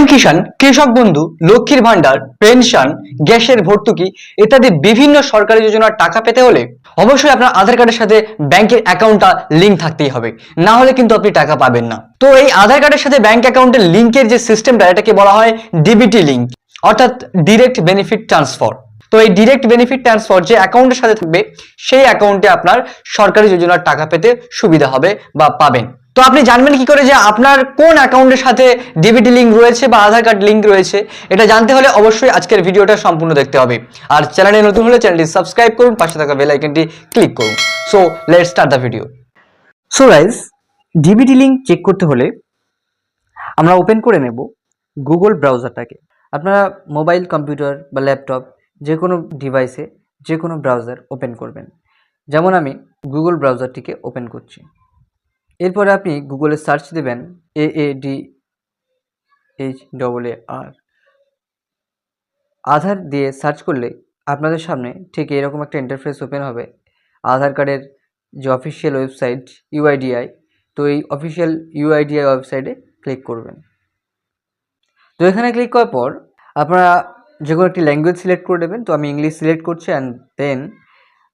PM কিষাণ, কৃষক বন্ধু, লক্ষ্মীর ভান্ডার পেনশন, গ্যাসের ভর্তুকি ইত্যাদি বিভিন্ন সরকারি যোজনার টাকা পেতে হলে অবশ্যই আপনার আধার কার্ডের সাথে ব্যাংকের অ্যাকাউন্টটা লিংক থাকতেই হবে। না হলে কিন্তু আপনি টাকা পাবেন না। তো এই আধার কার্ডের সাথে ব্যাংক অ্যাকাউন্টের লিঙ্কের যে সিস্টেমটা, এটাকে বলা হয় ডিবিটি লিঙ্ক, অর্থাৎ ডিরেক্ট বেনিফিট ট্রান্সফার। তো এই ডিরেক্ট বেনিফিট ট্রান্সফার যে অ্যাকাউন্টের সাথে থাকবে, সেই অ্যাকাউন্টে আপনার সরকারি যোজনার টাকা পেতে সুবিধা হবে বা পাবেন। তো আপনি জানবেন কি করে যে আপনার কোন অ্যাকাউন্টের সাথে ডিবিটি লিঙ্ক রয়েছে বা আধার কার্ড লিঙ্ক রয়েছে, এটা জানতে হলে অবশ্যই আজকের ভিডিওটা সম্পূর্ণ দেখতে হবে। আর চ্যানেলে নতুন হলে চ্যানেলটি সাবস্ক্রাইব করুন, পাশে থাকা বেল আইকনটি ক্লিক করুন। So let's start the video so guys DBT link check করতে হলে আমরা ওপেন করে নেব গুগল ব্রাউজারটাকে আপনারা মোবাইল কম্পিউটার বা ল্যাপটপ যে কোনো ডিভাইসে যে কোনো ব্রাউজার ওপেন করবেন। যেমন আমি গুগল ব্রাউজারটিকে ওপেন করছি। এরপরে আপনি গুগলে সার্চ দেবেন A A D H double A R Aadhaar দিয়ে সার্চ করলে আপনাদের সামনে ঠিক এরকম একটা ইন্টারফেস ওপেন হবে। আধার কার্ডের যে অফিসিয়াল ওয়েবসাইট ইউআইডিআই তো এই অফিসিয়াল ইউআইডিআই ওয়েবসাইটে ক্লিক করবেন। তো এখানে ক্লিক করার পর আপনারা যে কোনো একটি ল্যাঙ্গুয়েজ সিলেক্ট করে দেবেন তো আমি ইংলিশ সিলেক্ট করছি অ্যান্ড দেন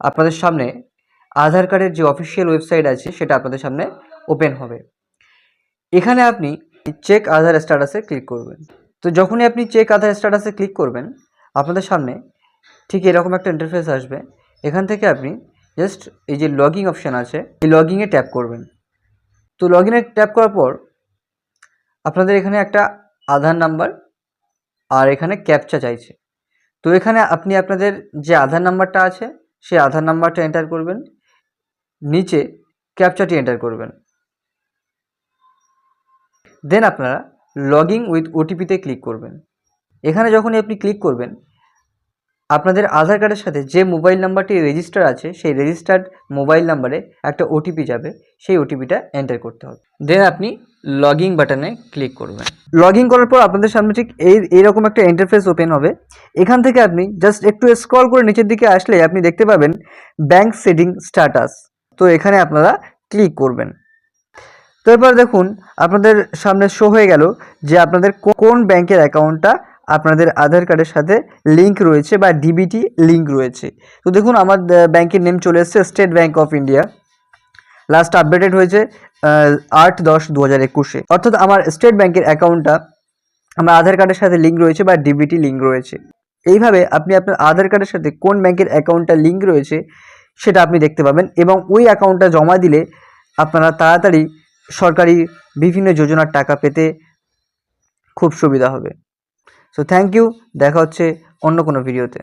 আপনাদের সামনে আধার কার্ডের যে অফিসিয়াল ওয়েবসাইট আছে সেটা আপনাদের সামনে ওপেন হবে। এখানে আপনি চেক আধার স্ট্যাটাসে ক্লিক করবেন। তো যখনই আপনি চেক আধার স্ট্যাটাসে ক্লিক করবেন, আপনাদের সামনে ঠিক এরকম একটা ইন্টারফেস আসবে। এখান থেকে আপনি জাস্ট এই যে লগিং অপশান আছে, এই লগিংয়ে ট্যাপ করবেন। তো লগিংয়ে ট্যাপ করার পর আপনাদের এখানে একটা আধার নাম্বার আর এখানে ক্যাপচা চাইছে। তো এখানে আপনি আপনাদের যে আধার নাম্বারটা আছে, সেই আধার নাম্বারটা এন্টার করবেন। নিচে ক্যাপচাটি এন্টার করবেন। দেন আপনারা লগিং উইথ ওটিপিতে ক্লিক করবেন। এখানে যখনই আপনি ক্লিক করবেন, আপনাদের আধার কার্ডের সাথে যে মোবাইল নাম্বারটি রেজিস্টার আছে, সেই রেজিস্টার্ড মোবাইল নাম্বারে একটা ওটিপি যাবে, সেই ওটিপিটা এন্টার করতে হবে। দেন আপনি লগিং বাটনে ক্লিক করবেন। লগিং করার পর আপনাদের সামনে ঠিক এই, এইরকম একটা ইন্টারফেস ওপেন হবে। এখান থেকে আপনি জাস্ট একটু স্ক্রল করে নিচের দিকে আসলে আপনি দেখতে পাবেন ব্যাংক সেটিং স্ট্যাটাস তো এখানে আপনারা ক্লিক করবেন। তো এরপর দেখুন, আপনাদের সামনে শো হয়ে গেল যে আপনাদের কোন ব্যাংকের অ্যাকাউন্টটা আপনাদের আধার কার্ডের সাথে লিংক রয়েছে বা ডিবিটি লিংক রয়েছে। তো দেখুন, আমার ব্যাংকের নেম চলে এসেছে State Bank of India last updated হয়েছে আট দশ দু হাজার একুশে। অর্থাৎ আমার স্টেট ব্যাংকের অ্যাকাউন্টটা আমার আধার কার্ডের সাথে লিঙ্ক রয়েছে বা ডিবিটি লিঙ্ক রয়েছে। এইভাবে আপনি আপনার আধার কার্ডের সাথে কোন ব্যাংকের অ্যাকাউন্টটা লিঙ্ক রয়েছে, সেটা আপনি দেখতে পাবেন এবং ওই অ্যাকাউন্টটা জমা দিলে আপনারা তাড়াতাড়ি সরকারি বিভিন্ন যোজনার টাকা পেতে খুব সুবিধা হবে। সো থ্যাংক ইউ দেখা হচ্ছে অন্য কোনো ভিডিওতে